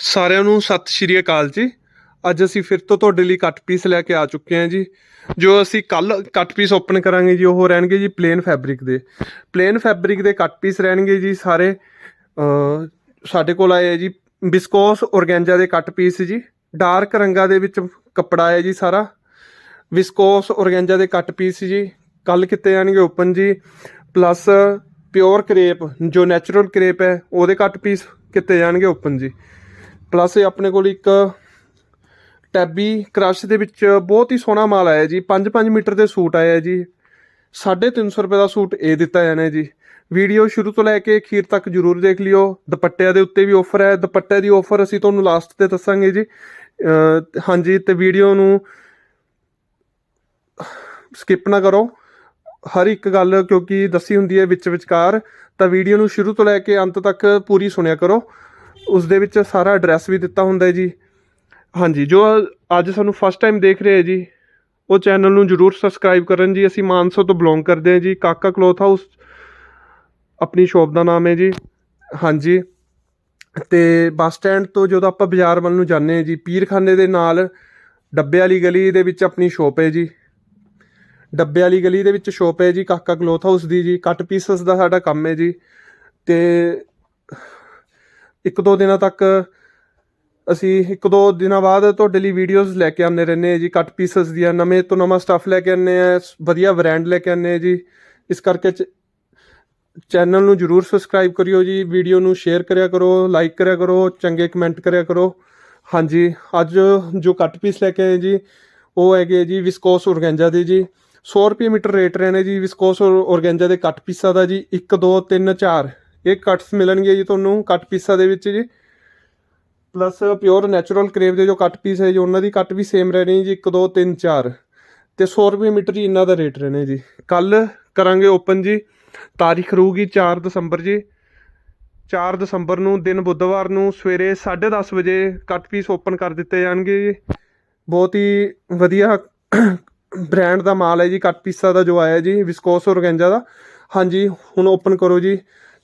ਸਾਰਿਆਂ ਨੂੰ ਸਤਿ ਸ਼੍ਰੀ ਅਕਾਲ ਜੀ। ਅੱਜ ਅਸੀਂ ਫਿਰ ਤੋਂ ਤੁਹਾਡੇ ਲਈ ਕੱਟ ਪੀਸ ਲੈ ਕੇ ਆ ਚੁੱਕੇ ਹਾਂ ਜੀ। ਜੋ ਅਸੀਂ ਕੱਲ ਕੱਟ ਪੀਸ ਓਪਨ ਕਰਾਂਗੇ ਜੀ, ਉਹ ਰਹਿਣਗੇ ਜੀ ਪਲੇਨ ਫੈਬਰਿਕ ਦੇ। ਪਲੇਨ ਫੈਬਰਿਕ ਦੇ ਕੱਟ ਪੀਸ ਰਹਿਣਗੇ ਜੀ ਸਾਰੇ। ਸਾਡੇ ਕੋਲ ਆਏ ਹੈ ਜੀ ਬਿਸਕੋਸ ਔਰਗੈਂਜਾ ਦੇ ਕੱਟ ਪੀਸ ਜੀ। ਡਾਰਕ ਰੰਗਾਂ ਦੇ ਵਿੱਚ ਕੱਪੜਾ ਹੈ ਜੀ ਸਾਰਾ। ਵਿਸਕੋਸ ਔਰਗੈਂਜਾ ਦੇ ਕੱਟ ਪੀਸ ਜੀ। ਕੱਲ ਕਿਤੇ ਜਾਣਗੇ ਓਪਨ ਜੀ। ਪਲੱਸ ਪਿਓਰ ਕਰੇਪ ਜੋ ਨੈਚੁਰਲ ਕਰੇਪ ਹੈ, ਉਹਦੇ ਕੱਟ ਪੀਸ ਕਿਤੇ ਜਾਣਗੇ ਓਪਨ ਜੀ। ਪਲੱਸ ਆਪਣੇ ਕੋਲ ਇੱਕ ਟੈਬੀ ਕ੍ਰਸ਼ ਦੇ ਵਿੱਚ ਬਹੁਤ ਹੀ ਸੋਹਣਾ ਮਾਲ ਆਇਆ ਜੀ। 5-5 ਮੀਟਰ ਦੇ ਸੂਟ ਆਇਆ ਜੀ। 350 ਰੁਪਏ ਦਾ ਸੂਟ ਇਹ ਦਿੱਤਾ ਜਾਣਾ ਜੀ। ਵੀਡੀਓ ਸ਼ੁਰੂ ਤੋਂ ਲੈ ਕੇ ਅਖੀਰ ਤੱਕ ਜਰੂਰ ਦੇਖ ਲਿਓ। ਦੁਪੱਟਿਆਂ ਦੇ ਉੱਤੇ ਵੀ ਆਫਰ ਹੈ। ਦੁਪੱਟੇ ਦੀ ਆਫਰ ਅਸੀਂ ਤੁਹਾਨੂੰ ਲਾਸਟ ਤੇ ਦੱਸਾਂਗੇ ਜੀ। ਹਾਂਜੀ, ਤੇ ਵੀਡੀਓ ਨੂੰ ਸਕਿਪ ਨਾ ਕਰੋ। ਹਰ ਇੱਕ ਗੱਲ ਕਿਉਂਕਿ ਦੱਸੀ ਹੁੰਦੀ ਹੈ ਵਿੱਚ ਵਿਚਕਾਰ, ਤਾਂ ਵੀਡੀਓ ਨੂੰ ਸ਼ੁਰੂ ਤੋਂ ਲੈ ਕੇ ਅੰਤ ਤੱਕ ਪੂਰੀ ਸੁਣਿਆ ਕਰੋ। ਉਸ ਦੇ ਵਿੱਚ ਸਾਰਾ ਐਡਰੈਸ ਵੀ ਦਿੱਤਾ ਹੁੰਦਾ ਹੈ ਜੀ। ਹਾਂਜੀ, ਜੋ ਅੱਜ ਸਾਨੂੰ ਫਸਟ ਟਾਈਮ ਦੇਖ ਰਹੇ ਹੈ ਜੀ, ਉਹ ਚੈਨਲ ਨੂੰ ਜਰੂਰ ਸਬਸਕ੍ਰਾਈਬ ਕਰਨ ਜੀ। ਅਸੀਂ ਮਾਨਸਾ ਤੋਂ ਬਿਲੋਂਗ ਕਰਦੇ ਹਾਂ ਜੀ। ਕਾਕਾ ਕਲੋਥ ਹਾਊਸ ਆਪਣੀ ਸ਼ੋਪ ਦਾ ਨਾਮ ਹੈ ਜੀ। ਹਾਂਜੀ, ਤੇ ਬੱਸ ਸਟੈਂਡ ਤੋਂ ਜਦੋਂ ਆਪਾਂ ਬਾਜ਼ਾਰ ਵੱਲ ਨੂੰ ਜਾਂਦੇ ਹਾਂ ਜੀ, ਪੀਰਖਾਨੇ ਦੇ ਨਾਲ ਡੱਬੇ ਵਾਲੀ ਗਲੀ ਦੇ ਵਿੱਚ ਆਪਣੀ ਸ਼ੋਪ ਹੈ ਜੀ। ਡੱਬੇ ਵਾਲੀ ਗਲੀ ਦੇ ਵਿੱਚ ਸ਼ੋਪ ਹੈ ਜੀ ਕਾਕਾ ਕਲੋਥ ਹਾਊਸ ਦੀ ਜੀ। ਕੱਟ ਪੀਸਸ ਦਾ ਸਾਡਾ ਕੰਮ ਹੈ ਜੀ। ਤੇ ਇੱਕ ਦੋ ਦਿਨਾਂ ਤੱਕ ਅਸੀਂ ਇੱਕ ਦੋ ਦਿਨਾਂ ਬਾਅਦ ਤੁਹਾਡੇ ਲਈ ਵੀਡੀਓਜ਼ ਲੈ ਕੇ ਆਉਂਦੇ ਰਹਿੰਦੇ ਹਾਂ ਜੀ ਕੱਟ ਪੀਸਸ ਦੀਆਂ, ਨਵੇਂ ਤੋਂ ਨਵਾਂ ਸਟੱਫ ਲੈ ਕੇ ਆਉਂਦੇ ਆ ਵਧੀਆ ਬ੍ਰਾਂਡ ਲੈ ਕੇ ਆਉਂਦੇ ਆ ਜੀ। ਇਸ ਕਰਕੇ ਚ- ਚੈਨਲ ਨੂੰ ਜਰੂਰ ਸਬਸਕ੍ਰਾਈਬ ਕਰਿਓ ਜੀ ਵੀਡੀਓ ਨੂੰ ਸ਼ੇਅਰ ਕਰਿਆ ਕਰੋ ਲਾਈਕ ਕਰਿਆ ਕਰੋ, ਚੰਗੇ ਕਮੈਂਟ ਕਰਿਆ ਕਰੋ। ਹਾਂਜੀ, ਅੱਜ ਜੋ ਕੱਟ ਪੀਸ ਲੈ ਕੇ ਆਏ ਜੀ, ਉਹ ਹੈਗੇ ਜੀ ਵਿਸਕੋਸ ਔਰਗੈਂਜਾ ਦੇ ਜੀ। 100 ਰੁਪਏ ਮੀਟਰ ਰੇਟ ਰਹੇ ਨੇ ਜੀ ਵਿਸਕੋਸ ਔਰਗੈਂਜਾ ਦੇ ਕੱਟ ਪੀਸਾਂ ਦਾ ਜੀ 1 2 3 4 ਇਹ ਕੱਟਸ ਮਿਲਣਗੇ ਜੀ ਤੁਹਾਨੂੰ ਕੱਟ ਪੀਸਾਂ ਦੇ ਵਿੱਚ ਜੀ। ਪਲੱਸ ਪਿਓਰ ਨੈਚੁਰਲ ਕਰੇਵ ਦੇ ਜੋ ਕੱਟ ਪੀਸ ਹੈ ਜੀ, ਉਹਨਾਂ ਦੀ ਕੱਟ ਵੀ ਸੇਮ ਰਹਿਣੀ ਜੀ 1 2 3 4 ਤੇ 100 ਰੁਪਏ ਮੀਟਰ ਜੀ ਇਹਨਾਂ ਦਾ ਰੇਟ ਰਹਿਣੇ ਜੀ। ਕੱਲ ਕਰਾਂਗੇ ਓਪਨ ਜੀ। ਤਾਰੀਖ ਰਹੂਗੀ 4 ਦਸੰਬਰ ਜੀ। 4 ਦਸੰਬਰ ਨੂੰ, ਦਿਨ ਬੁੱਧਵਾਰ ਨੂੰ ਸਵੇਰੇ 10:30 ਵਜੇ ਕੱਟ ਪੀਸ ਓਪਨ ਕਰ ਦਿੱਤੇ ਜਾਣਗੇ ਜੀ। ਬਹੁਤ ਹੀ ਵਧੀਆ ਬ੍ਰਾਂਡ ਦਾ ਮਾਲ ਹੈ ਜੀ ਕੱਟ ਪੀਸਾ ਦਾ ਜੋ ਆਇਆ ਜੀ ਵਿਸਕੋਸ ਔਰਗੈਂਜਾ ਦਾ। ਹਾਂਜੀ, ਹੁਣ ਓਪਨ ਕਰੋ ਜੀ।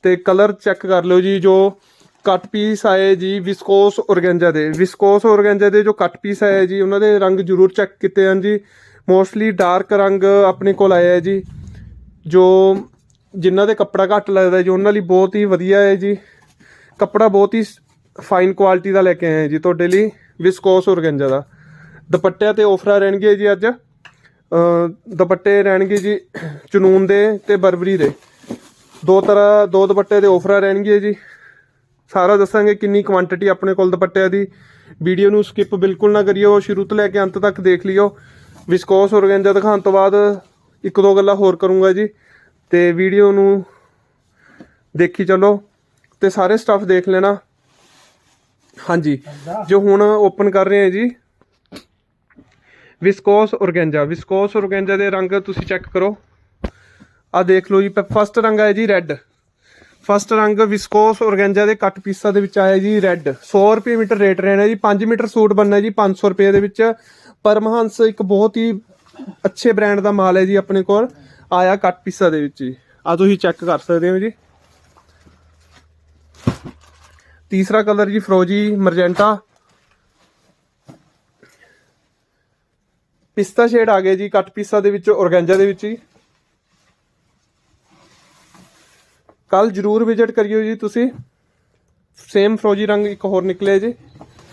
ਤੇ ਕਲਰ ਚੈੱਕ ਕਰ ਲਿਓ ਜੀ, ਜੋ ਕੱਟ ਪੀਸ ਆਏ ਜੀ ਵਿਸਕੋਸ ਔਰਗੈਂਜਾ ਦੇ। ਵਿਸਕੋਸ ਔਰਗੈਂਜਾ ਦੇ ਜੋ ਕੱਟ ਪੀਸ ਆਏ ਜੀ, ਉਹਨਾਂ ਦੇ ਰੰਗ ਜ਼ਰੂਰ ਚੈੱਕ ਕੀਤੇ ਹਨ ਜੀ। ਮੋਸਟਲੀ ਡਾਰਕ ਰੰਗ ਆਪਣੇ ਕੋਲ ਆਇਆ ਹੈ ਜੀ, ਜੋ ਜਿਨ੍ਹਾਂ ਦੇ ਕੱਪੜਾ ਘੱਟ ਲੱਗਦਾ ਜੀ, ਉਹਨਾਂ ਲਈ ਬਹੁਤ ਹੀ ਵਧੀਆ ਹੈ ਜੀ। ਕੱਪੜਾ ਬਹੁਤ ਹੀ ਫਾਈਨ ਕੁਆਲਿਟੀ ਦਾ ਲੈ ਕੇ ਆਏ ਜੀ, ਤੁਹਾਡੇ ਲਈ ਵਿਸਕੋਸ ਔਰਗੈਂਜਾ ਦਾ। ਦੁਪੱਟਿਆਂ ਤੇ ਆਫਰਾਂ ਰਹਿਣਗੇ ਜੀ ਅੱਜ। ਦੁਪੱਟੇ ਰਹਿਣਗੇ ਜੀ ਚਨੂਨ ਦੇ ਤੇ ਬਰਬਰੀ ਦੇ। ਦੋ ਤਰ੍ਹਾਂ, ਦੋ ਦੁਪੱਟੇ ਦੇ ਆਫਰਾਂ ਰਹਿਣਗੇ ਜੀ। ਸਾਰਾ ਦੱਸਾਂਗੇ ਕਿੰਨੀ ਕੁਆਂਟੀਟੀ ਆਪਣੇ ਕੋਲ ਦੁਪੱਟਿਆਂ ਦੀ। ਵੀਡੀਓ ਨੂੰ ਸਕਿਪ ਬਿਲਕੁਲ ਨਾ ਕਰਿਓ, ਸ਼ੁਰੂ ਤੋਂ ਲੈ ਕੇ ਅੰਤ ਤੱਕ ਦੇਖ ਲਿਓ। ਵਿਸਕੋਸ ਔਰਗੈਂਜਾ ਦਿਖਾਉਣ ਤੋਂ ਬਾਅਦ ਇੱਕ ਦੋ ਗੱਲਾਂ ਹੋਰ ਕਰੂੰਗਾ ਜੀ। ਤੇ ਵੀਡੀਓ ਨੂੰ ਦੇਖੀ ਚੱਲੋ। ਤੇ ਸਾਰੇ ਸਟੱਫ ਦੇਖ ਲੈਣਾ। ਹਾਂਜੀ, ਜੋ ਹੁਣ ਓਪਨ ਕਰ ਰਹੇ ਹਾਂ ਜੀ। ਵਿਸਕੋਸ ਔਰਗੈਂਜਾ ਵਿਸਕੋਸ ਔਰਗੈਂਜਾ ਦੇ ਰੰਗ ਤੁਸੀਂ ਚੈੱਕ ਕਰੋ। ਆ ਦੇਖ ਲਓ ਜੀ ਫਸਟ ਰੰਗ ਆਇਆ ਜੀ ਰੈੱਡ ਫਸਟ ਰੰਗ ਵਿਸਕੋਸ ਔਰਗੈਂਜਾ ਦੇ ਕੱਟ ਪੀਸਾਂ ਦੇ ਵਿੱਚ ਆਇਆ ਜੀ ਰੈੱਡ 100 ਰੁਪਏ ਮੀਟਰ ਰੇਟ ਰਹਿਣਾ ਜੀ 5 ਮੀਟਰ ਸੂਟ ਬਣਨਾ ਜੀ 500 ਰੁਪਏ ਦੇ ਵਿੱਚ। ਪਰਮਹੰਸ ਇੱਕ ਬਹੁਤ ਹੀ ਅੱਛੇ ਬ੍ਰਾਂਡ ਦਾ ਮਾਲ ਹੈ ਜੀ ਆਪਣੇ ਕੋਲ, ਆਇਆ ਕੱਟ ਪੀਸਾਂ ਦੇ ਵਿੱਚ ਜੀ। ਆ ਤੁਸੀਂ ਚੈੱਕ ਕਰ ਸਕਦੇ ਹੋ ਜੀ। ਤੀਸਰਾ ਕਲਰ ਜੀ ਫਰੋਜੀ ਮਰਜੈਂਟਾ ਪਿਸਤਾ ਸ਼ੇਡ ਆ ਗਿਆ ਜੀ ਕੱਟ ਪੀਸਾਂ ਦੇ ਵਿੱਚ ਔਰਗੈਂਜਾ ਦੇ ਵਿੱਚ ਜੀ। ਕੱਲ ਜਰੂਰ ਵਿਜ਼ਿਟ ਕਰਿਓ ਜੀ ਤੁਸੀਂ। ਸੇਮ ਫਰੋਜੀ ਰੰਗ ਇੱਕ ਹੋਰ ਨਿਕਲਿਆ ਜੀ।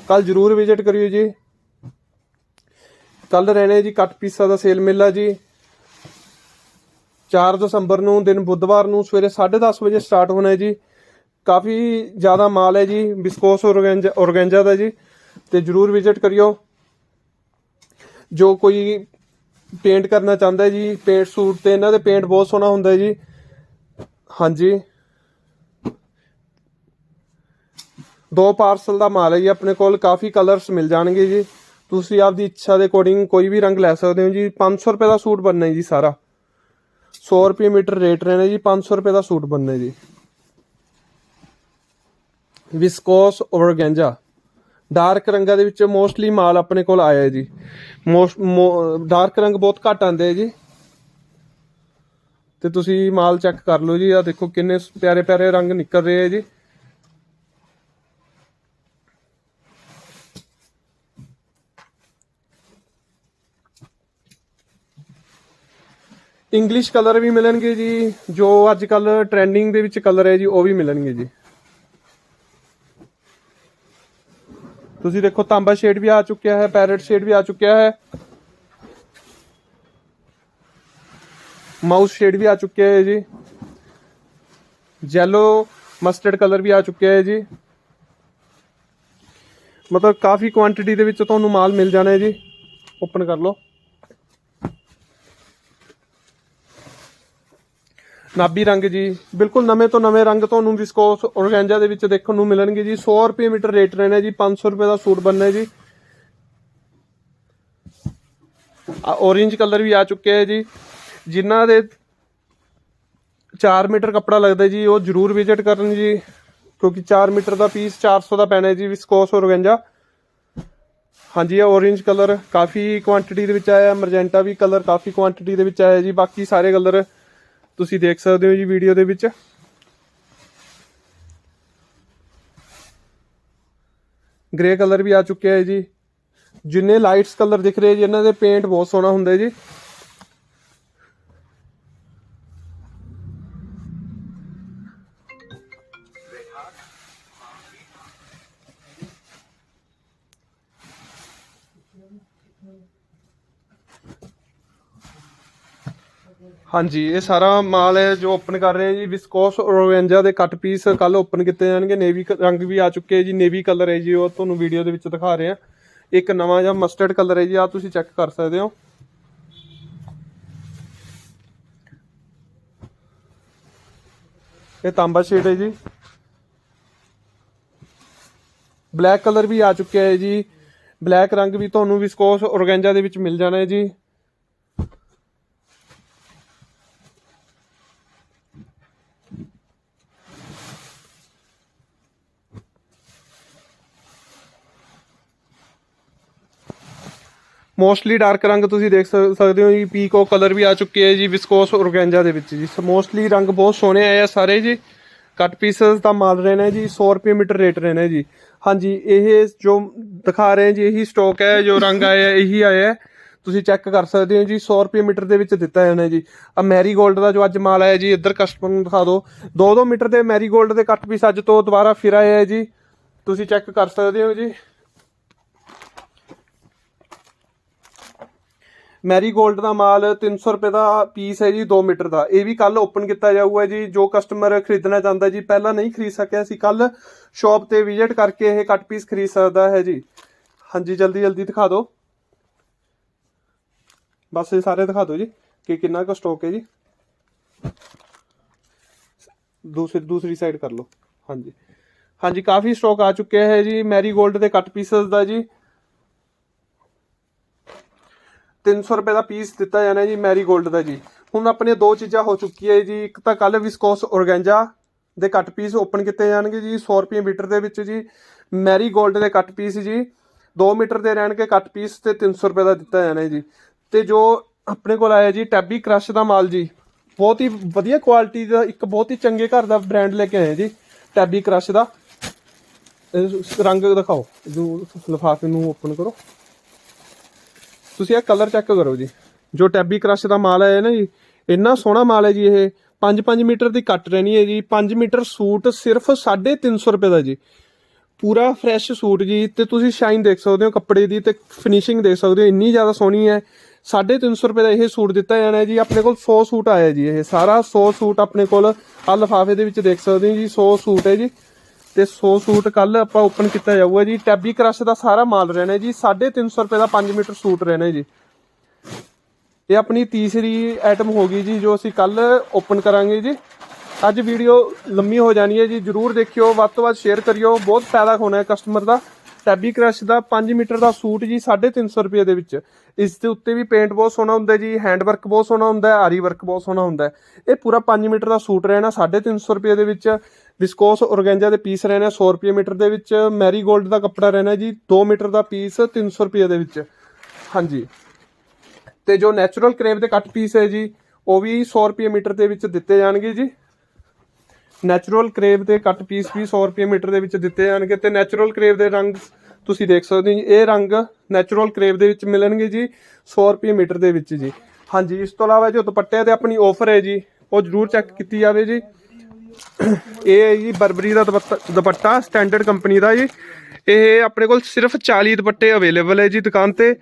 ਕੱਲ ਜਰੂਰ ਵਿਜ਼ਿਟ ਕਰਿਓ ਜੀ। ਕੱਲ ਰਹਿਣੇ ਜੀ ਕੱਟ ਪੀਸਾਂ ਦਾ ਸੇਲ ਮੇਲਾ ਜੀ। 4 ਦਸੰਬਰ ਨੂੰ, ਦਿਨ ਬੁੱਧਵਾਰ ਨੂੰ ਸਵੇਰੇ 10:30 ਵਜੇ ਸਟਾਰਟ ਹੋਣਾ ਹੈ ਜੀ। ਕਾਫੀ ਜ਼ਿਆਦਾ ਮਾਲ ਹੈ ਜੀ, ਬਿਸਕੋਸ ਔਰਗੈਂਜਾ ਔਰਗੈਂਜਾ ਦਾ ਜੀ। ਤੇ ਜਰੂਰ ਵਿਜ਼ਿਟ ਕਰਿਓ। ਜੋ ਕੋਈ ਪੇਂਟ ਕਰਨਾ ਚਾਹੁੰਦਾ ਜੀ ਪੇਂਟ ਸੂਟ ਤੇ ਇਹਨਾਂ ਦੇ ਪੇਂਟ ਬਹੁਤ ਸੋਹਣਾ ਹੁੰਦਾ ਜੀ। ਹਾਂਜੀ। ਦੋ ਪਾਰਸਲ ਦਾ ਮਾਲ ਹੈ ਜੀ, ਆਪਣੇ ਕੋਲ ਕਾਫੀ ਕਲਰਸ ਮਿਲ ਜਾਣਗੇ ਜੀ। ਤੁਸੀਂ ਆਪਦੀ ਇੱਛਾ ਦੇ ਅਕੋਰਡਿੰਗ ਕੋਈ ਵੀ ਰੰਗ ਲੈ ਸਕਦੇ ਹੋ ਜੀ। 500 ਰੁਪਏ ਦਾ ਸੂਟ ਬਣਨਾ ਹੈ ਜੀ ਸਾਰਾ। 100 ਰੁਪਏ ਮੀਟਰ ਰੇਟ ਰਹਿਣਾ ਜੀ 500 ਰੁਪਏ ਦਾ ਸੂਟ ਬਣਨਾ ਜੀ। ਵਿਸਕੋਸ ਔਰਗੈਂਜਾ ਡਾਰਕ ਰੰਗਾਂ ਦੇ ਵਿੱਚ ਮੋਸਟਲੀ ਮਾਲ ਆਪਣੇ ਕੋਲ ਆਇਆ ਹੈ ਜੀ। ਮੋਸਟ ਡਾਰਕ ਰੰਗ ਬਹੁਤ ਘੱਟ ਆਉਂਦੇ ਹੈ ਜੀ। ਤੇ ਤੁਸੀਂ ਮਾਲ ਚੈੱਕ ਕਰ ਲਓ ਜੀ ਆ ਦੇਖੋ ਕਿੰਨੇ ਪਿਆਰੇ ਪਿਆਰੇ ਰੰਗ ਨਿਕਲ ਰਹੇ ਹੈ ਜੀ। ਇੰਗਲਿਸ਼ ਕਲਰ ਵੀ ਮਿਲਣਗੇ ਜੀ, ਜੋ ਅੱਜ ਕੱਲ ਟ੍ਰੈਂਡਿੰਗ ਦੇ ਵਿੱਚ ਕਲਰ ਹੈ ਜੀ, ਉਹ ਵੀ ਮਿਲਣਗੇ ਜੀ। ਤੁਸੀਂ ਦੇਖੋ, ਤਾਂਬਾ ਸ਼ੇਡ ਵੀ ਆ ਚੁੱਕਿਆ ਹੈ ਪੈਰਟ ਸ਼ੇਡ ਵੀ ਆ ਚੁੱਕਿਆ ਹੈ। ਮਾਊਸ ਸ਼ੇਡ ਵੀ ਆ ਚੁੱਕਿਆ ਹੈ ਜੀ। ਜੈਲੋ ਮਸਟਰਡ ਕਲਰ ਵੀ ਆ ਚੁੱਕਿਆ ਹੈ ਜੀ। ਮਤਲਬ ਕਾਫੀ ਕੁਆਂਟੀਟੀ ਦੇ ਵਿੱਚ ਤੁਹਾਨੂੰ ਮਾਲ ਮਿਲ ਜਾਣਾ ਹੈ ਜੀ। ਓਪਨ ਕਰ ਲਓ। ਨਾਬੀ ਰੰਗ ਜੀ। ਬਿਲਕੁਲ ਨਵੇਂ ਤੋਂ ਨਵੇਂ ਰੰਗ ਤੁਹਾਨੂੰ ਵਿਸਕੋਸ ਔਰਗੈਂਜਾ ਦੇ ਵਿੱਚ ਦੇਖਣ ਨੂੰ ਮਿਲਣਗੇ ਜੀ। 100 ਰੁਪਏ ਮੀਟਰ ਰੇਟ ਰਹਿਣਾ ਜੀ। 500 ਰੁਪਏ ਦਾ ਸੂਟ ਬਣਨਾ ਜੀ। ਆ orange ਕਲਰ ਵੀ ਆ ਚੁੱਕਿਆ ਹੈ ਜੀ। ਜਿਨ੍ਹਾਂ ਦੇ 4 ਮੀਟਰ ਕੱਪੜਾ ਲੱਗਦਾ ਜੀ, ਉਹ ਜਰੂਰ ਵਿਜ਼ਿਟ ਕਰਨ ਜੀ। ਕਿਉਂਕਿ 4 ਮੀਟਰ ਦਾ ਪੀਸ 400 ਦਾ ਪੈਣਾ ਜੀ ਵਿਸਕੋਸ ਔਰਗੈਂਜਾ ਹਾਂਜੀ, ਇਹ orange ਕਲਰ ਕਾਫੀ ਕੁਆਂਟੀਟੀ ਦੇ ਵਿੱਚ ਆਇਆ। ਮਰਜੈਂਟਾ ਵੀ ਕਲਰ ਕਾਫੀ ਕੁਆਂਟੀਟੀ ਦੇ ਵਿੱਚ ਆਇਆ ਜੀ। ਬਾਕੀ ਸਾਰੇ ਕਲਰ ਤੁਸੀਂ ਦੇਖ ਸਕਦੇ ਹੋ ਜੀ ਵੀਡੀਓ ਦੇ ਵਿੱਚ। ਗ੍ਰੇ ਕਲਰ ਵੀ ਆ ਚੁੱਕਿਆ ਹੈ ਜੀ। ਜਿੰਨੇ ਲਾਈਟਸ ਕਲਰ ਦਿਖ ਰਹੇ ਜੀ, ਇਹਨਾਂ ਦੇ ਪੇਂਟ ਬਹੁਤ ਸੋਹਣਾ ਹੁੰਦਾ ਜੀ। ਹਾਂਜੀ, ਇਹ ਸਾਰਾ ਮਾਲ ਹੈ ਜੋ ਓਪਨ ਕਰ ਰਹੇ ਹਾਂ ਜੀ। ਵਿਸਕੋਸ ਔਰਗੈਂਜਾ ਦੇ ਕੱਟ ਪੀਸ ਕੱਲ ਓਪਨ ਕੀਤੇ ਜਾਣਗੇ। ਨੇਵੀ ਰੰਗ ਵੀ ਆ ਚੁੱਕੇ ਹੈ ਜੀ। ਨੇਵੀ ਕਲਰ ਹੈ ਜੀ ਉਹ ਤੁਹਾਨੂੰ ਵੀਡੀਓ ਦੇ ਵਿੱਚ ਦਿਖਾ ਰਹੇ ਹਾਂ ਇੱਕ ਨਵਾਂ ਜਿਹਾ ਮਸਟਰਡ ਕਲਰ ਹੈ ਜੀ। ਆ ਤੁਸੀਂ ਚੈੱਕ ਕਰ ਸਕਦੇ ਹੋ। ਇਹ ਤਾਂਬਾ ਸ਼ੇਡ ਹੈ ਜੀ। ਬਲੈਕ ਕਲਰ ਵੀ ਆ ਚੁੱਕਿਆ ਹੈ ਜੀ। ਬਲੈਕ ਰੰਗ ਵੀ ਤੁਹਾਨੂੰ ਵਿਸਕੋਸ ਔਰਗੈਂਜਾ ਦੇ ਵਿੱਚ ਮਿਲ ਜਾਣਾ ਹੈ ਜੀ। ਮੋਸਟਲੀ ਡਾਰਕ ਰੰਗ ਤੁਸੀਂ ਦੇਖ ਸਕਦੇ ਹੋ ਜੀ ਪੀਕੋ ਕਲਰ ਵੀ ਆ ਚੁੱਕੇ ਹੈ ਜੀ ਵਿਸਕੋਸ ਔਰਗੈਂਜਾ ਦੇ ਵਿੱਚ ਜੀ। ਮੋਸਟਲੀ ਰੰਗ ਬਹੁਤ ਸੋਹਣੇ ਆਏ ਆ ਸਾਰੇ ਜੀ। ਕੱਟ ਪੀਸਸ ਦਾ ਮਾਲ ਰਹਿਣਾ ਜੀ 100 ਰੁਪਏ ਮੀਟਰ ਰੇਟ ਰਹਿਣਾ ਜੀ। ਹਾਂਜੀ, ਇਹ ਜੋ ਦਿਖਾ ਰਹੇ ਜੀ, ਇਹੀ ਸਟਾਕ ਹੈ, ਜੋ ਰੰਗ ਆਇਆ ਇਹੀ ਆਇਆ ਤੁਸੀਂ ਚੈੱਕ ਕਰ ਸਕਦੇ ਹੋ ਜੀ 100 ਰੁਪਏ ਮੀਟਰ ਦੇ ਵਿੱਚ ਦਿੱਤਾ ਜਾਣਾ ਹੈ ਜੀ। ਆ ਮੈਰੀਗੋਲਡ ਦਾ ਜੋ ਅੱਜ ਮਾਲ ਆਇਆ ਜੀ, ਇੱਧਰ ਕਸਟਮਰ ਨੂੰ ਦਿਖਾ ਦਿਓ 2-2 ਮੀਟਰ ਦੇ ਮੈਰੀ ਮੈਰੀਗੋਲਡ ਦੇ ਕੱਟ ਪੀਸ ਅੱਜ ਤੋਂ ਦੁਬਾਰਾ ਫਿਰ ਆਏ ਹੈ ਜੀ। ਤੁਸੀਂ ਚੈੱਕ ਕਰ ਸਕਦੇ ਹੋ ਜੀ। ਮੈਰੀਗੋਲਡ ਦਾ ਮਾਲ 300 ਰੁਪਏ ਦਾ ਪੀਸ ਹੈ ਜੀ 2 ਮੀਟਰ ਦਾ। ਇਹ ਵੀ ਕੱਲ ਓਪਨ ਕੀਤਾ ਜਾਊਗਾ ਜੀ, ਜੋ ਕਸਟਮਰ ਖਰੀਦਣਾ ਚਾਹੁੰਦਾ ਜੀ, ਪਹਿਲਾਂ ਨਹੀਂ ਖਰੀਦ ਸਕਿਆ ਸੀ ਕੱਲ ਸ਼ਾਪ ਤੇ ਵਿਜ਼ਿਟ ਕਰਕੇ ਇਹ ਕੱਟ ਪੀਸ ਖਰੀਦ ਸਕਦਾ ਹੈ ਜੀ। ਹਾਂਜੀ, ਜਲਦੀ ਜਲਦੀ ਦਿਖਾ ਦਿਓ। ਬਸ ਇਹ ਸਾਰੇ ਦਿਖਾ ਦਿਓ ਜੀ, ਕਿ ਕਿੰਨਾ ਕੁ ਸਟਾਕ ਹੈ ਜੀ। ਦੂਸਰੀ ਦੂਸਰੀ ਸਾਈਡ ਕਰ ਲਓ। ਹਾਂਜੀ। ਹਾਂਜੀ, ਕਾਫੀ ਸਟਾਕ ਆ ਚੁੱਕਿਆ ਹੈ ਜੀ, ਮੈਰੀਗੋਲਡ ਦੇ ਕੱਟ ਪੀਸਸ ਦਾ ਜੀ। 300 ਰੁਪਏ ਦਾ ਪੀਸ ਦਿੱਤਾ ਜਾਣਾ ਜੀ ਮੈਰੀਗੋਲਡ ਦਾ ਜੀ। ਹੁਣ ਆਪਣੇ ਦੋ ਚੀਜ਼ਾਂ ਹੋ ਚੁੱਕੀਆਂ ਹੈ ਜੀ, ਇੱਕ ਤਾਂ ਕੱਲ ਵਿਸਕੋਸ ਔਰਗੈਂਜਾ ਦੇ ਕੱਟ ਪੀਸ ਓਪਨ ਕੀਤੇ ਜਾਣਗੇ ਜੀ 100 ਰੁਪਏ ਮੀਟਰ ਦੇ ਵਿੱਚ ਜੀ, ਮੈਰੀ ਮੈਰੀਗੋਲਡ ਦੇ ਕੱਟ ਪੀਸ ਜੀ 2 ਮੀਟਰ ਦੇ ਰਹਿਣਗੇ ਕੱਟ ਪੀਸ ਤੇ 300 ਰੁਪਏ ਦਾ ਦਿੱਤਾ ਜਾਣਾ ਜੀ। ਤੇ ਜੋ ਆਪਣੇ ਕੋਲ ਆਇਆ ਜੀ ਟੈਬੀ ਕ੍ਰਸ਼ ਦਾ ਮਾਲ ਜੀ, ਬਹੁਤ ਹੀ ਵਧੀਆ ਕੁਆਲਿਟੀ ਦਾ, ਇੱਕ ਬਹੁਤ ਹੀ ਚੰਗੇ ਘਰ ਦਾ ਬ੍ਰਾਂਡ ਲੈ ਕੇ ਆਏ ਜੀ ਟੈਬੀ ਕ੍ਰਸ਼ ਦਾ। ਰੰਗ ਦਿਖਾਓ ਜੋ ਲਿਫਾਫੇ ਨੂੰ ਓਪਨ ਕਰੋ। ਤੁਸੀਂ ਇਹ ਕਲਰ ਚੈੱਕ ਕਰੋ ਜੀ। ਜੋ ਟੈਬੀ ਕ੍ਰਸ਼ ਦਾ ਮਾਲ ਹੈ ਨਾ ਜੀ, ਇੰਨਾ ਸੋਹਣਾ ਮਾਲ ਹੈ ਜੀ ਇਹ। 5-5 ਮੀਟਰ ਦੀ ਕੱਟ ਰਹਿਣੀ ਹੈ ਜੀ। 5 ਮੀਟਰ ਸੂਟ ਸਿਰਫ 350 ਰੁਪਏ ਦਾ ਜੀ। ਪੂਰਾ ਫਰੈਸ਼ ਸੂਟ ਜੀ ਤੇ ਤੁਸੀਂ ਸ਼ਾਈਨ ਦੇਖ ਸਕਦੇ ਹੋ ਕੱਪੜੇ ਦੀ ਤੇ ਫਿਨਿਸ਼ਿੰਗ ਦੇਖ ਸਕਦੇ ਹੋ, ਇੰਨੀ ਜ਼ਿਆਦਾ ਸੋਹਣੀ ਹੈ। 350 ਰੁਪਏ ਦਾ ਇਹ ਸੂਟ ਦਿੱਤਾ ਜਾਣਾ ਜੀ। ਆਪਣੇ ਕੋਲ 100 ਸੂਟ ਆਇਆ ਜੀ ਇਹ। ਸਾਰਾ 100 ਸੂਟ ਆਪਣੇ ਕੋਲ ਆ ਲਿਫਾਫੇ ਦੇ ਵਿੱਚ ਦੇਖ ਸਕਦੇ ਹੋ ਜੀ 100 ਸੂਟ ਹੈ ਜੀ। ਤੇ 100 ਸੂਟ ਕੱਲ ਆਪਾਂ ਓਪਨ ਕੀਤਾ ਜਾਊਗਾ ਜੀ। ਟੈਬੀ ਕ੍ਰਸ਼ ਦਾ ਸਾਰਾ ਮਾਲ ਰਹਿਣਾ ਹੈ ਜੀ 350 ਰੁਪਏ ਦਾ 5 ਮੀਟਰ ਸੂਟ ਰਹਿਣਾ ਜੀ। ਇਹ ਆਪਣੀ ਤੀਸਰੀ ਆਈਟਮ ਹੋ ਗਈ ਜੀ, ਜੋ ਅਸੀਂ ਕੱਲ ਓਪਨ ਕਰਾਂਗੇ ਜੀ। ਅੱਜ ਵੀਡੀਓ ਲੰਮੀ ਹੋ ਜਾਣੀ ਹੈ ਜੀ। ਜਰੂਰ ਦੇਖਿਓ, ਵੱਧ ਤੋਂ ਵੱਧ ਸ਼ੇਅਰ ਕਰਿਓ। ਬਹੁਤ ਫਾਇਦਾ ਹੋਣਾ ਹੈ ਕਸਟਮਰ ਦਾ। ਫੈਬੀ ਕ੍ਰਸ਼ ਦਾ 5 ਮੀਟਰ ਦਾ ਸੂਟ ਜੀ 350 ਰੁਪਏ ਦੇ ਵਿੱਚ। ਇਸ ਦੇ ਉੱਤੇ ਵੀ ਪੇਂਟ ਬਹੁਤ ਸੋਹਣਾ ਹੁੰਦਾ ਜੀ ਹੈਂਡ ਵਰਕ ਬਹੁਤ ਸੋਹਣਾ ਹੁੰਦਾ, ਆਰੀ ਵਰਕ ਬਹੁਤ ਸੋਹਣਾ ਹੁੰਦਾ। ਇਹ ਪੂਰਾ 5 ਮੀਟਰ ਦਾ ਸੂਟ ਰਹਿਣਾ 350 ਰੁਪਏ ਦੇ ਵਿੱਚ। ਵਿਸਕੋਸ ਔਰਗੈਂਜਾ ਦੇ ਪੀਸ ਰਹਿਣਾ 100 ਰੁਪਏ ਮੀਟਰ ਦੇ ਵਿੱਚ। ਮੈਰੀਗੋਲਡ ਦਾ ਕੱਪੜਾ ਰਹਿਣਾ ਜੀ 2 ਮੀਟਰ ਦਾ ਪੀਸ 300 ਰੁਪਏ ਦੇ ਵਿੱਚ। ਹਾਂਜੀ। ਤੇ ਜੋ ਨੈਚੁਰਲ ਕਰੇਵ ਦੇ ਕੱਟ ਪੀਸ ਹੈ ਜੀ, ਉਹ ਵੀ 100 ਰੁਪਏ ਮੀਟਰ ਦੇ ਵਿੱਚ ਦਿੱਤੇ ਜਾਣਗੇ ਜੀ। ਨੈਚੁਰਲ ਕਰੇਵ ਦੇ ਕੱਟ ਪੀਸ ਵੀ 100 ਰੁਪਏ ਮੀਟਰ ਦੇ ਵਿੱਚ ਦਿੱਤੇ ਜਾਣਗੇ ਤੇ ਨੈਚੁਰਲ ਕਰੇਵ ਦੇ ਰੰਗ ਤੁਸੀਂ ਦੇਖ ਸਕਦੇ ਹੋ ਜੀ, ਇਹ ਰੰਗ ਨੈਚੁਰਲ ਕਰੇਵ ਦੇ ਵਿੱਚ ਮਿਲਣਗੇ ਜੀ 100 ਰੁਪਏ ਮੀਟਰ ਦੇ ਵਿੱਚ ਜੀ। ਹਾਂਜੀ, ਇਸ ਤੋਂ ਇਲਾਵਾ ਜੋ ਦੁਪੱਟੇ ਤੇ ਆਪਣੀ ਆਫਰ ਹੈ ਜੀ, ਉਹ ਜਰੂਰ ਚੈੱਕ ਕੀਤੀ ਜਾਵੇ ਜੀ। ਇਹ ਹੈ ਜੀ ਬਰਬਰੀ ਦਾ ਦੁਪੱਟਾ ਦੁਪੱਟਾ ਸਟੈਂਡਰਡ ਕੰਪਨੀ ਦਾ ਜੀ। ਇਹ ਆਪਣੇ ਕੋਲ ਸਿਰਫ 40 ਦੁਪੱਟੇ ਅਵੇਲੇਬਲ ਹੈ ਜੀ ਦੁਕਾਨ ਤੇ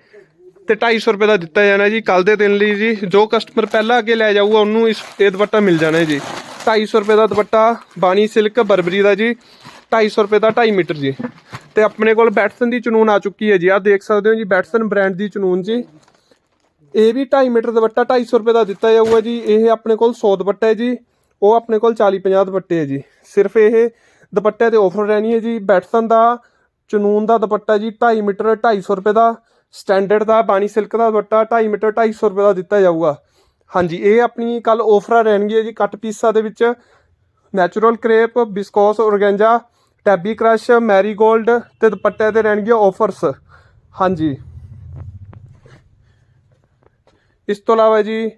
ਤੇ 250 ਰੁਪਏ ਦਾ ਦਿੱਤਾ ਜਾਣਾ ਜੀ ਕੱਲ ਦੇ ਦਿਨ ਲਈ ਜੀ। ਜੋ ਕਸਟਮਰ ਪਹਿਲਾਂ ਅੱਗੇ ਲੈ ਜਾਊਗਾ, ਉਹਨੂੰ ਇਸ, ਇਹ ਦੁਪੱਟਾ ਮਿਲ ਜਾਣਾ ਹੈ ਜੀ 250 ਰੁਪਏ ਦਾ ਦੁਪੱਟਾ, ਬਾਣੀ ਸਿਲਕ ਬਰਬਰੀ ਦਾ ਜੀ। 250 ਰੁਪਏ ਦਾ 2.5 ਮੀਟਰ ਜੀ। ਤੇ ਆਪਣੇ ਕੋਲ ਬੈਟਸਨ ਦੀ ਚਨੂਨ ਆ ਚੁੱਕੀ ਹੈ ਜੀ। ਆਹ ਦੇਖ ਸਕਦੇ ਹੋ ਜੀ, ਬੈਟਸਨ ਬ੍ਰਾਂਡ ਦੀ ਚਨੂਨ ਜੀ। ਇਹ ਵੀ 2.5 ਮੀਟਰ ਦੁਪੱਟਾ 250 ਰੁਪਏ ਦਾ ਦਿੱਤਾ ਜਾਊਗਾ ਜੀ। ਇਹ ਆਪਣੇ ਕੋਲ 100 ਦੁਪੱਟਾ ਹੈ ਜੀ। ਉਹ ਆਪਣੇ ਕੋਲ 40 50 ਦੁਪੱਟੇ ਹੈ ਜੀ। ਸਿਰਫ ਇਹ ਦੁਪੱਟੇ ਤੇ ਆਫਰ ਰਹਿਣੀ ਹੈ ਜੀ। ਬੈਟਸਨ ਦਾ ਚਨੂਨ ਦਾ ਦੁਪੱਟਾ ਜੀ 2.5 ਮੀਟਰ 250 ਰੁਪਏ ਦਾ। ਸਟੈਂਡਰਡ ਦਾ ਬਾਣੀ ਸਿਲਕ ਦਾ ਦੁਪੱਟਾ 2.5 ਮੀਟਰ 250 ਰੁਪਏ ਦਾ ਦਿੱਤਾ ਜਾਊਗਾ। ਹਾਂਜੀ, ਇਹ ਆਪਣੀ ਕੱਲ ਆਫਰਾਂ ਰਹਿਣਗੀਆਂ ਜੀ। ਕੱਟ ਪੀਸਾਂ ਦੇ ਵਿੱਚ natural crepe viscose organza tabby crush marigold ਤੇ ਦੁਪੱਟੇ ਤੇ ਰਹਿਣਗੀਆਂ ਆਫਰਸ ਹਾਂਜੀ। ਇਸ ਤੋਂ ਇਲਾਵਾ ਜੀ,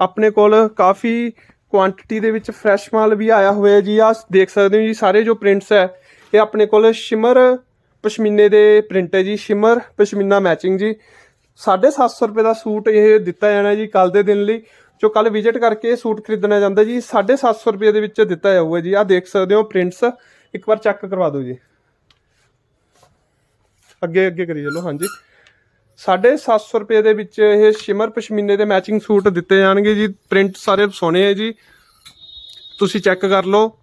ਆਪਣੇ ਕੋਲ ਕਾਫੀ ਕੁਆਂਟੀਟੀ ਦੇ ਵਿੱਚ ਫਰੈਸ਼ ਮਾਲ ਵੀ ਆਇਆ ਹੋਇਆ ਜੀ। ਆ ਦੇਖ ਸਕਦੇ ਹੋ ਜੀ, ਸਾਰੇ ਜੋ ਪ੍ਰਿੰਟਸ ਹੈ, ਇਹ ਆਪਣੇ ਕੋਲ ਸ਼ਿਮਰ ਪਸ਼ਮੀਨੇ ਦੇ ਪ੍ਰਿੰਟ ਹੈ ਜੀ। ਸ਼ਿਮਰ ਪਸ਼ਮੀਨਾ ਮੈਚਿੰਗ ਜੀ। 750 ਰੁਪਏ ਦਾ ਸੂਟ ਇਹ ਦਿੱਤਾ ਜਾਣਾ ਜੀ ਕੱਲ ਦੇ ਦਿਨ ਲਈ। ਜੋ ਕੱਲ ਵਿਜ਼ਿਟ ਕਰਕੇ ਇਹ ਸੂਟ ਖਰੀਦਣਾ ਜਾਂਦਾ ਜੀ 750 ਰੁਪਏ ਦੇ ਵਿੱਚ ਦਿੱਤਾ ਜਾਊਗਾ ਜੀ। ਆ ਦੇਖ ਸਕਦੇ ਹੋ ਪ੍ਰਿੰਟਸ ਇੱਕ ਵਾਰ ਚੈੱਕ ਕਰਵਾ ਦਿਓ ਜੀ। ਅੱਗੇ ਅੱਗੇ ਕਰੀ ਚਲੋ, ਹਾਂਜੀ। 750 ਰੁਪਏ ਦੇ ਵਿੱਚ ਇਹ ਸ਼ਿਮਰ ਪਸ਼ਮੀਨੇ ਦੇ ਮੈਚਿੰਗ ਸੂਟ ਦਿੱਤੇ ਜਾਣਗੇ ਜੀ। ਪ੍ਰਿੰਟ ਸਾਰੇ ਸੋਹਣੇ ਹੈ ਜੀ। ਤੁਸੀਂ ਚੈੱਕ ਕਰ ਲਓ।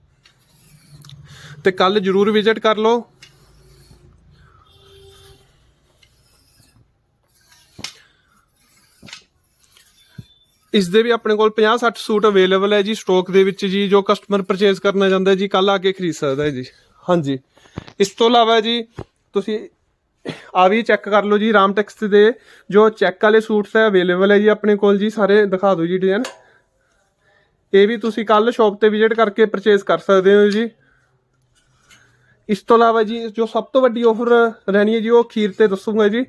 ਤੇ ਕੱਲ ਜਰੂਰ ਵਿਜ਼ਿਟ ਕਰ ਲਓ। ਇਸ ਦੇ ਵੀ ਆਪਣੇ ਕੋਲ 50 60 ਸੂਟ ਅਵੇਲੇਬਲ ਹੈ ਜੀ ਸਟਾਕ ਦੇ ਵਿੱਚ ਜੀ, ਜੋ ਕਸਟਮਰ ਪਰਚੇਸ ਕਰਨਾ ਚਾਹੁੰਦਾ ਜੀ ਕੱਲ ਆ ਕੇ ਖਰੀਦ ਸਕਦਾ ਹੈ ਜੀ। ਹਾਂਜੀ। ਇਸ ਤੋਂ ਇਲਾਵਾ ਜੀ, ਤੁਸੀਂ ਆ ਵੀ ਚੈੱਕ ਕਰ ਲਓ ਜੀ ਰਾਮ ਟੈਕਸ ਦੇ ਜੋ ਚੈੱਕ ਵਾਲੇ ਸੂਟਸ ਹੈ ਅਵੇਲੇਬਲ ਹੈ ਜੀ ਆਪਣੇ ਕੋਲ ਜੀ, ਸਾਰੇ ਦਿਖਾ ਦਿਓ ਜੀ ਡਿਜ਼ਾਈਨ ਇਹ ਵੀ ਤੁਸੀਂ ਕੱਲ ਸ਼ਾਪ ਤੇ ਵਿਜ਼ਿਟ ਕਰਕੇ ਪਰਚੇਸ ਕਰ ਸਕਦੇ ਹੋ ਜੀ। ਇਸ ਤੋਂ ਇਲਾਵਾ ਜੀ, ਜੋ ਸਭ ਤੋਂ ਵੱਡੀ ਆਫਰ ਰਹਿਣੀ ਹੈ ਜੀ, ਉਹ ਖੀਰ ਤੇ ਦੱਸੂਗਾ ਜੀ।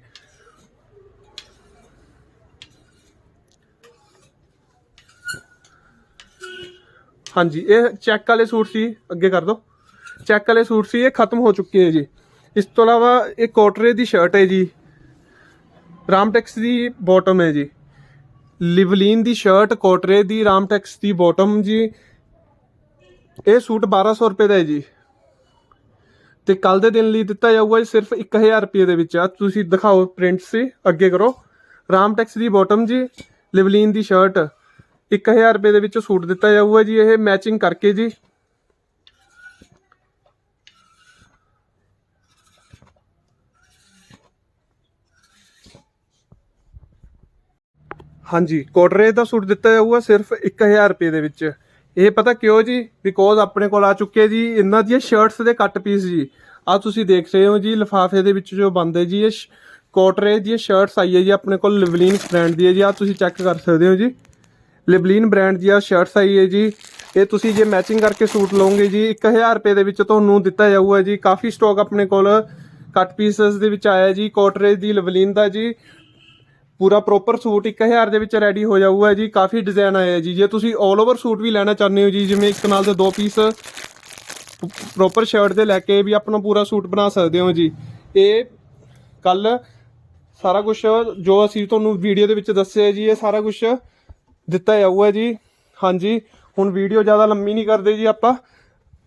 ਹਾਂਜੀ, ਇਹ ਚੈੱਕ ਵਾਲੇ ਸੂਟ ਸੀ, ਅੱਗੇ ਕਰ ਦਿਓ ਚੈੱਕ ਵਾਲੇ ਸੂਟ ਸੀ, ਇਹ ਖਤਮ ਹੋ ਚੁੱਕੇ ਹੈ ਜੀ। ਇਸ ਤੋਂ ਇਲਾਵਾ ਇਹ ਕੋਟਰੇ ਦੀ ਸ਼ਰਟ ਹੈ ਜੀ। ਰਾਮਟੈਕਸ ਦੀ ਬਾਟਮ ਹੈ ਜੀ। ਲਿਵਲੀਨ ਦੀ ਸ਼ਰਟ ਕੋਟਰੇ ਦੀ ਰਾਮਟੈਕਸ ਦੀ ਬਾਟਮ ਜੀ। ਇਹ ਸੂਟ 1200 ਰੁਪਏ ਦਾ ਹੈ ਜੀ। ਤੇ ਕੱਲ ਦੇ ਦਿਨ ਲਈ ਦਿੱਤਾ ਜਾਊਗਾ ਜੀ ਸਿਰਫ 1000 ਰੁਪਏ ਦੇ ਵਿੱਚ। ਆ ਤੁਸੀਂ ਦਿਖਾਓ ਪ੍ਰਿੰਟ ਸੀ, ਅੱਗੇ ਕਰੋ। ਰਾਮਟੈਕਸ ਦੀ ਬਾਟਮ ਜੀ, ਲਿਵਲੀਨ ਦੀ ਸ਼ਰਟ 1000 ਰੁਪਏ ਦੇ ਵਿੱਚ ਸੂਟ ਦਿੱਤਾ ਜਾਊਗਾ ਜੀ, ਇਹ ਮੈਚਿੰਗ ਕਰਕੇ ਜੀ। ਹਾਂਜੀ ਕੋਟਰੇ ਦਾ ਸੂਟ ਦਿੱਤਾ ਜਾਊਗਾ ਸਿਰਫ 1000 ਰੁਪਏ ਦੇ ਵਿੱਚ। ਇਹ ਪਤਾ ਕਿਉਂ ਜੀ? ਬਿਕੋਜ਼ ਆਪਣੇ ਕੋਲ ਆ ਚੁੱਕੇ ਜੀ, ਇਹਨਾਂ ਦੀਆਂ ਸ਼ਰਟਸ ਦੇ ਕੱਟ ਪੀਸ ਜੀ। ਆ ਤੁਸੀਂ ਦੇਖ ਰਹੇ ਹੋ ਜੀ, ਲਿਫਾਫੇ ਦੇ ਵਿੱਚ ਜੋ ਬੰਦ ਜੀ, ਇਹ ਸ਼- ਕੋਟਰੇ ਦੀ ਸ਼ਰਟਸ ਆਈ ਹੈ ਜੀ, ਆਪਣੇ ਕੋਲ ਲਿਵਲੀਨ ਬ੍ਰਾਂਡ ਦੀ ਹੈ ਜੀ। ਆ ਤੁਸੀਂ ਚੈੱਕ ਕਰ ਸਕਦੇ ਹੋ ਜੀ। ਲਿਬਲੀਨ ਬ੍ਰਾਂਡ ਦੀਆਂ ਸ਼ਰਟਸ ਆਈ ਹੈ ਜੀ। ਇਹ ਤੁਸੀਂ ਜੇ ਮੈਚਿੰਗ ਕਰਕੇ ਸੂਟ ਲਓਗੇ ਜੀ 1000 ਰੁਪਏ ਦੇ ਵਿੱਚ ਤੁਹਾਨੂੰ ਦਿੱਤਾ ਜਾਊਗਾ ਜੀ। ਕਾਫੀ ਸਟਾਕ ਆਪਣੇ ਕੋਲ ਕੱਟ ਪੀਸਸ ਦੇ ਵਿੱਚ ਆਇਆ ਜੀ ਕੋਟਰੇਜ ਦੀ, ਲਿਬਲੀਨ ਦਾ ਜੀ। ਪੂਰਾ ਪ੍ਰੋਪਰ ਸੂਟ 1000 ਦੇ ਵਿੱਚ ਰੈਡੀ ਹੋ ਜਾਊਗਾ ਜੀ। ਕਾਫੀ ਡਿਜ਼ਾਈਨ ਆਇਆ ਜੀ। ਜੇ ਤੁਸੀਂ 올 ਓਵਰ ਸੂਟ ਵੀ ਲੈਣਾ ਚਾਹੁੰਦੇ ਹੋ ਜੀ, ਜਿਵੇਂ ਇੱਕ ਨਾਲ ਦੇ ਦੋ ਪੀਸ ਪ੍ਰੋਪਰ ਸ਼ਰਟ ਦੇ ਲੈ ਕੇ ਵੀ ਆਪਣਾ ਪੂਰਾ ਸੂਟ ਬਣਾ ਸਕਦੇ ਹੋ ਜੀ। ਇਹ ਕੱਲ ਸਾਰਾ ਕੁਝ ਜੋ ਅਸੀਂ ਤੁਹਾਨੂੰ ਵੀਡੀਓ ਦੇ ਵਿੱਚ ਦੱਸਿਆ ਜੀ, ਇਹ ਸਾਰਾ ਕੁਝ ਦਿੱਤਾ ਜਾਊਗਾ ਜੀ। ਹਾਂਜੀ, ਹੁਣ ਵੀਡੀਓ ਜ਼ਿਆਦਾ ਲੰਮੀ ਨਹੀਂ ਕਰਦੇ ਜੀ ਆਪਾਂ।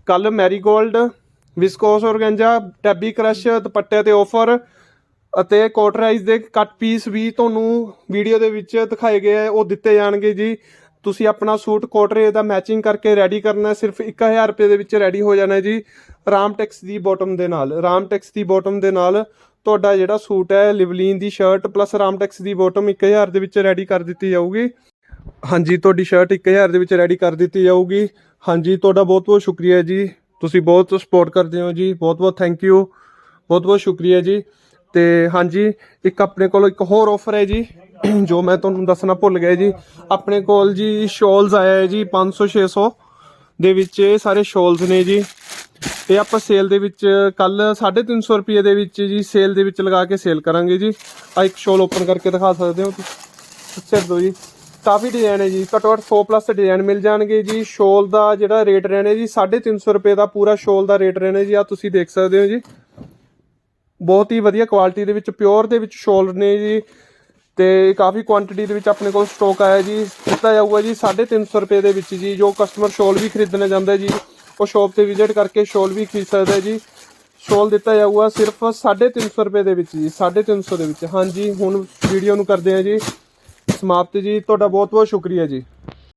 ਕੱਲ marigold viscose organza tabby crush ਦੁਪੱਟੇ ਤੇ ਆਫਰ ਅਤੇ ਕੋਟਰਾਈਜ਼ ਦੇ ਕੱਟ ਪੀਸ ਵੀ ਤੁਹਾਨੂੰ ਵੀਡੀਓ ਦੇ ਵਿੱਚ ਦਿਖਾਏ ਗਏ ਆ, ਉਹ ਦਿੱਤੇ ਜਾਣਗੇ ਜੀ। ਤੁਸੀਂ ਆਪਣਾ ਸੂਟ ਕੋਟਰੇ ਦਾ ਮੈਚਿੰਗ ਕਰਕੇ ਰੈਡੀ ਕਰਨਾ ਹੈ। ਸਿਰਫ 1000 ਰੁਪਏ ਦੇ ਵਿੱਚ ਰੈਡੀ ਹੋ ਜਾਣਾ ਜੀ। ਰਾਮਟੈਕਸ ਦੀ ਬਾਟਮ ਦੇ ਨਾਲ ਰਾਮਟੈਕਸ ਦੀ ਬਾਟਮ ਦੇ ਨਾਲ ਤੁਹਾਡਾ ਜਿਹੜਾ ਸੂਟ ਹੈ ਲਿਵਲੀਨ ਦੀ ਸ਼ਰਟ ਪਲੱਸ ਰਾਮਟੈਕਸ ਦੀ ਬਾਟਮ 1000 ਦੇ ਵਿੱਚ ਰੈਡੀ ਕਰ ਦਿੱਤੀ ਜਾਊਗੀ। ਹਾਂਜੀ, ਤੁਹਾਡੀ ਸ਼ਰਟ 1000 ਦੇ ਵਿੱਚ ਰੈਡੀ ਕਰ ਦਿੱਤੀ ਜਾਊਗੀ। ਹਾਂਜੀ, ਤੁਹਾਡਾ ਬਹੁਤ ਬਹੁਤ ਸ਼ੁਕਰੀਆ ਜੀ। ਤੁਸੀਂ ਬਹੁਤ ਸਪੋਰਟ ਕਰਦੇ ਹੋ ਜੀ। ਬਹੁਤ ਬਹੁਤ ਥੈਂਕ ਯੂ ਬਹੁਤ ਬਹੁਤ ਸ਼ੁਕਰੀਆ ਜੀ। ਤੇ ਹਾਂਜੀ, ਇੱਕ ਆਪਣੇ ਕੋਲ ਇੱਕ ਹੋਰ ਆਫਰ ਹੈ ਜੀ, ਜੋ ਮੈਂ ਤੁਹਾਨੂੰ ਦੱਸਣਾ ਭੁੱਲ ਗਿਆ ਜੀ। ਆਪਣੇ ਕੋਲ ਜੀ ਸ਼ਾਲਸ ਆਇਆ ਹੈ ਜੀ 500 600 ਦੇ ਵਿੱਚ। ਇਹ ਸਾਰੇ ਸ਼ਾਲਸ ਨੇ ਜੀ। ਇਹ ਆਪਾਂ ਸੇਲ ਦੇ ਵਿੱਚ ਕੱਲ 350 ਰੁਪਏ ਦੇ ਵਿੱਚ ਜੀ ਸੇਲ ਦੇ ਵਿੱਚ ਲਗਾ ਕੇ ਸੇਲ ਕਰਾਂਗੇ ਜੀ। ਆ ਇੱਕ ਸ਼ਾਲ ਓਪਨ ਕਰਕੇ ਦਿਖਾ ਸਕਦੇ ਹੋ ਤੁਸੀਂ। ਸਿਰ ਦੋ ਜੀ। ਕਾਫੀ ਡਿਜ਼ਾਈਨ ਹੈ ਜੀ। ਘੱਟੋ ਘੱਟ 100 ਪਲੱਸ ਡਿਜ਼ਾਈਨ ਮਿਲ ਜਾਣਗੇ ਜੀ। ਸ਼ੋਲ ਦਾ ਜਿਹੜਾ ਰੇਟ ਰਹਿਣਾ ਜੀ 350 ਰੁਪਏ ਦਾ ਪੂਰਾ ਸ਼ੋਲ ਦਾ ਰੇਟ ਰਹਿਣਾ ਜੀ। ਆ ਤੁਸੀਂ ਦੇਖ ਸਕਦੇ ਹੋ ਜੀ। ਬਹੁਤ ਹੀ ਵਧੀਆ ਕੁਆਲਿਟੀ ਦੇ ਵਿੱਚ ਪਿਓਰ ਦੇ ਵਿੱਚ ਸ਼ੋਲ ਨੇ ਜੀ। ਤੇ ਕਾਫੀ ਕੁਆਂਟੀਟੀ ਦੇ ਵਿੱਚ ਆਪਣੇ ਕੋਲ ਸਟਾਕ ਆਇਆ ਜੀ। ਦਿੱਤਾ ਜਾਊਗਾ ਜੀ 350 ਰੁਪਏ ਦੇ ਵਿੱਚ ਜੀ। ਜੋ ਕਸਟਮਰ ਸ਼ੋਲ ਵੀ ਖਰੀਦਣਾ ਚਾਹੁੰਦਾ ਜੀ, ਉਹ ਸ਼ਾਪ ਤੇ ਵਿਜ਼ਿਟ ਕਰਕੇ ਸ਼ੋਲ ਵੀ ਖਰੀਦ ਸਕਦਾ ਜੀ। ਸ਼ੋਲ ਦਿੱਤਾ ਜਾਊਗਾ ਸਿਰਫ 350 ਰੁਪਏ ਦੇ ਵਿੱਚ ਜੀ। 350 ਦੇ ਵਿੱਚ। ਹਾਂਜੀ, ਹੁਣ ਵੀਡੀਓ ਨੂੰ ਕਰਦੇ ਹਾਂ ਜੀ। ਸਮਾਪਤ ਜੀ ਤੁਹਾਡਾ ਬਹੁਤ ਬਹੁਤ ਸ਼ੁਕਰੀਆ ਜੀ।